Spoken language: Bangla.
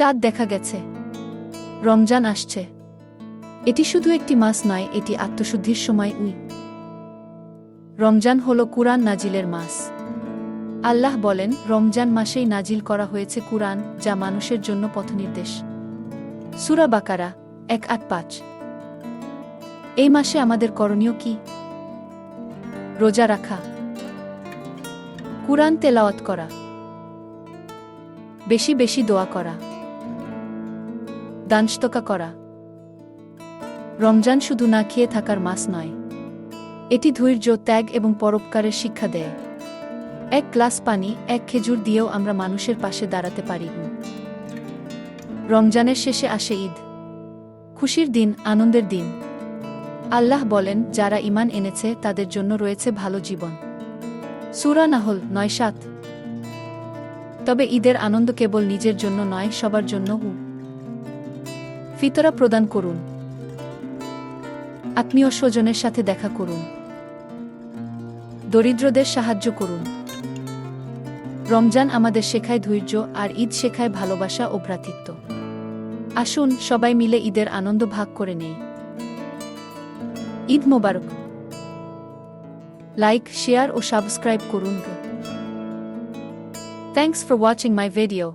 চাঁদ দেখা গেছে। রমজান আসছে। এটি শুধু একটি মাস নয়, এটি আত্মশুদ্ধির সময় উই। রমজান হল কুরআন নাজিলের মাস। আল্লাহ বলেন, রমজান মাসেই নাজিল করা হয়েছে কুরআন, যা মানুষের জন্য পথনির্দেশ। সুরা বাকারা, এক আট পাঁচ। এই মাসে আমাদের করণীয় কি? রোজা রাখা। কুরআন তেলাওয়াত করা। বেশি বেশি দোয়া করা। দানস্তকা করা। রমজান শুধু না খেয়ে থাকার মাস নয়। এটি ধৈর্য, ত্যাগ এবং পরোপকারের শিক্ষা দেয়। এক গ্লাস পানি, এক খেজুর দিয়েও আমরা মানুষের পাশে দাঁড়াতে পারি। রমজানের শেষে আসে ঈদ। খুশির দিন, আনন্দের দিন। আল্লাহ বলেন, যারা ইমান এনেছে, তাদের জন্য রয়েছে ভালো জীবন। সুরা নাহল, নয় সাত। তবে ঈদের আনন্দ কেবল নিজের জন্য নয়, সবার জন্য হু ফিতরা প্রদান করুন। আত্মীয় স্বজনের সাথে দেখা করুন। দরিদ্রদের সাহায্য করুন। রমজান আমাদের শেখায় ধৈর্য আর ঈদ শেখায় ভালোবাসা ও ভ্রাতৃত্ব। আসুন সবাই মিলে ঈদের আনন্দ ভাগ করে নেই। ঈদ মোবারক। লাইক, শেয়ার ও সাবস্ক্রাইব করুন thanks for watching my video